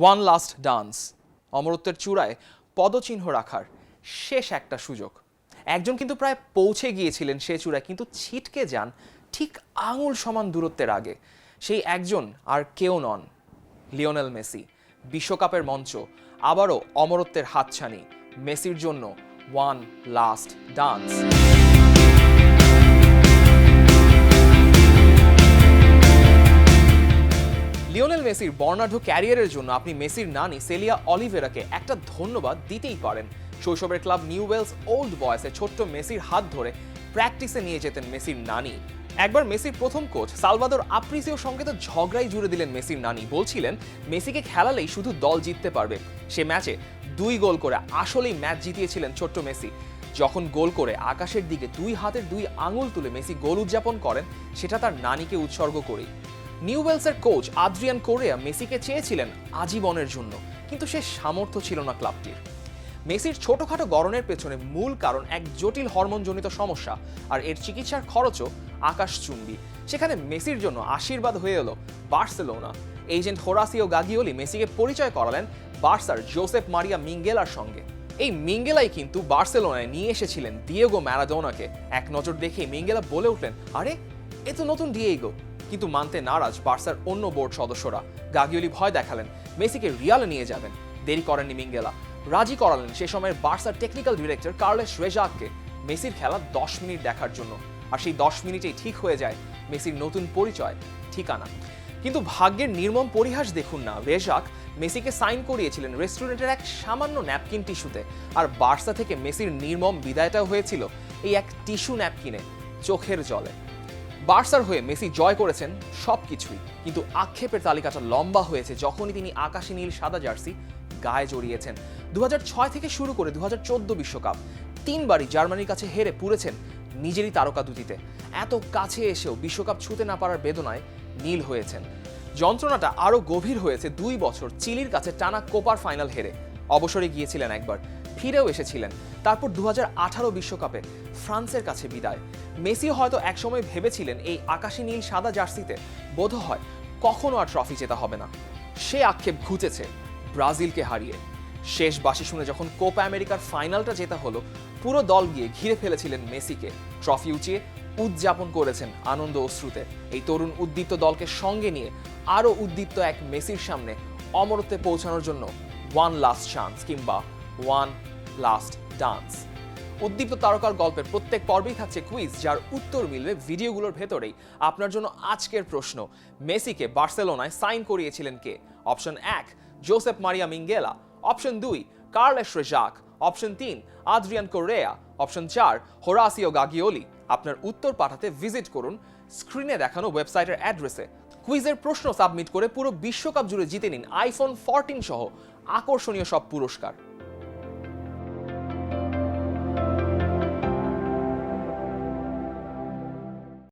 One last dance অমরত্বের চূড়ায় পদচিহ্ন রাখার শেষ একটা সুযোগ। একজন কিন্তু প্রায় পৌঁছে গিয়েছিলেন সে চূড়ায়, কিন্তু ছিটকে যান ঠিক আঙুল সমান দূরত্বের আগে। সেই একজন আর কেউ নন, লিওনেল মেসি। বিশ্বকাপের মঞ্চ, আবারও অমরত্বের হাতছানি, মেসির জন্য ওয়ান লাস্ট ডান্স মেসির বর্ণাঢ্য ক্যারিয়ারের জন্য আপনি মেসির নানি সেলিয়া অলিভেরাকে একটা ধন্যবাদ দিতেই পারেন। শৈশবের ক্লাব নিউ ওয়েলস ওল্ড বয়সে ছোট্ট মেসির হাত ধরে প্র্যাকটিসে নিয়ে যেতেন মেসির নানি। একবার মেসির প্রথম কোচ সালভাদর আপ্রিসিও সঙ্গে তো ঝগড়াই জুড়ে দিলেন মেসির নানি। বলছিলেন, মেসিকে খেলালেই শুধু দল জিততে পারবে। সে ম্যাচে দুই গোল করে আসলেই ম্যাচ জিতিয়েছিলেন ছোট্ট মেসি। যখন গোল করে আকাশের দিকে দুই হাতের দুই আঙুল তুলে মেসি গোল উদযাপন করেন, সেটা তার নানিকে উৎসর্গ করেই। নিউ ওয়েলসের কোচ আদ্রিয়ান কোরিয়া মেসিকে চেয়েছিলেন আজীবনের জন্য, কিন্তু সে সামর্থ্য ছিল না ক্লাবটির। মেসির ছোটখাটো গড়নের পেছনে মূল কারণ এক জটিল হরমোনজনিত সমস্যা, আর এর চিকিৎসার খরচও আকাশচুম্বী। সেখানে মেসির জন্য আশীর্বাদ হয়ে এলো বার্সেলোনা। এজেন্ট হোরাসিও গাগিওলি মেসিকে পরিচয় করালেন বার্সার জোসেফ মারিয়া মিঙ্গেলার সঙ্গে। এই মিঙ্গেলাই কিন্তু বার্সেলোনায় নিয়ে এসেছিলেন দিয়েগো ম্যারাডোনাকে। এক নজর দেখে মিঙ্গেলা বলে উঠলেন, আরে, এ তো নতুন ডিয়েগো কিন্তু মানতে নারাজ বার্সার অন্য বোর্ড সদস্যরা। গাগিওলি ভয় দেখালেন, মেসিকে রিয়ালে নিয়ে যাবেন। দেরি করেননি মিঙ্গেলা। রাজি করালেন সে সময়ের বার্সার টেকনিক্যাল ডিরেক্টর কার্লেস রেজাককে, মেসির খেলা দশ মিনিট দেখার জন্য। আর সেই দশ মিনিটেই ঠিক হয়ে যায় মেসির নতুন পরিচয়, ঠিকানা। কিন্তু ভাগ্যের নির্মম পরিহাস দেখুন না, রেজাক মেসিকে সাইন করিয়েছিলেন রেস্টুরেন্টের এক সামান্য ন্যাপকিন টিস্যুতে। আর বার্সা থেকে মেসির নির্মম বিদায়টাও হয়েছিল এই এক টিস্যু ন্যাপকিনে, চোখের জলে। বার্সার হয়ে মেসি জয় করেছেন সব কিছুই কিন্তু আক্ষেপের তালিকাটা লম্বা হয়েছে যখনই তিনি আকাশী নীল সাদা জার্সি গায়ে জড়িয়েছেন। দু থেকে শুরু করে দু বিশ্বকাপ তিনবারই জার্মানির কাছে হেরে পুড়েছেন নিজেরই তারকা দুটিতে। এত কাছে এসেও বিশ্বকাপ ছুতে না পারার বেদনায় নীল হয়েছেন। যন্ত্রণাটা আরও গভীর হয়েছে দুই বছর চিলির কাছে টানা কোপার ফাইনাল হেরে। অবসরে গিয়েছিলেন একবার। ফিরেও এসেছিলেন। তারপর দু বিশ্বকাপে ফ্রান্সের কাছে বিদায়। মেসি হয়তো একসময় ভেবেছিলেন এই আকাশী নীল সাদা জার্সিতে বোধ হয় কখনো আর ট্রফি জেতা হবে না। সে আক্ষেপ ঘুচেছে ব্রাজিলকে হারিয়ে। শেষ বাসি শুনে যখন কোপা আমেরিকার ফাইনালটা জেতা হলো, পুরো দল গিয়ে ঘিরে ফেলেছিলেন মেসিকে। ট্রফি উঁচিয়ে উদযাপন করেছেন আনন্দ অশ্রুতে। এই তরুণ উদ্দীপ্ত দলকে সঙ্গে নিয়ে আরও উদ্দীপ্ত এক মেসির সামনে অমরত্বে পৌঁছানোর জন্য ওয়ান লাস্ট চান্স কিংবা ওয়ান লাস্ট ডান্স উদ্দীপ্ত তারকার গল্পের প্রত্যেক পর্বেই থাকছে কুইজ, যার উত্তর মিলবে ভিডিওগুলোর ভেতরেই। আপনার জন্য আজকের প্রশ্ন, মেসিকে বার্সেলোনায় সাইন করিয়েছিলেন কে? অপশন এক জোসেফ মারিয়া মিঙ্গেলা অপশন দুই কার্লেস রেজাক অপশন তিন আদ্রিয়ান কোরেয়া অপশন চার হোরাসিও গাগিওলি আপনার উত্তর পাঠাতে ভিজিট করুন স্ক্রিনে দেখানো ওয়েবসাইটের অ্যাড্রেসে কুইজের প্রশ্ন সাবমিট করে পুরো বিশ্বকাপ জুড়ে জিতে নিন আইফোন ফোরটিন সহ। আকর্ষণীয় সব পুরস্কার।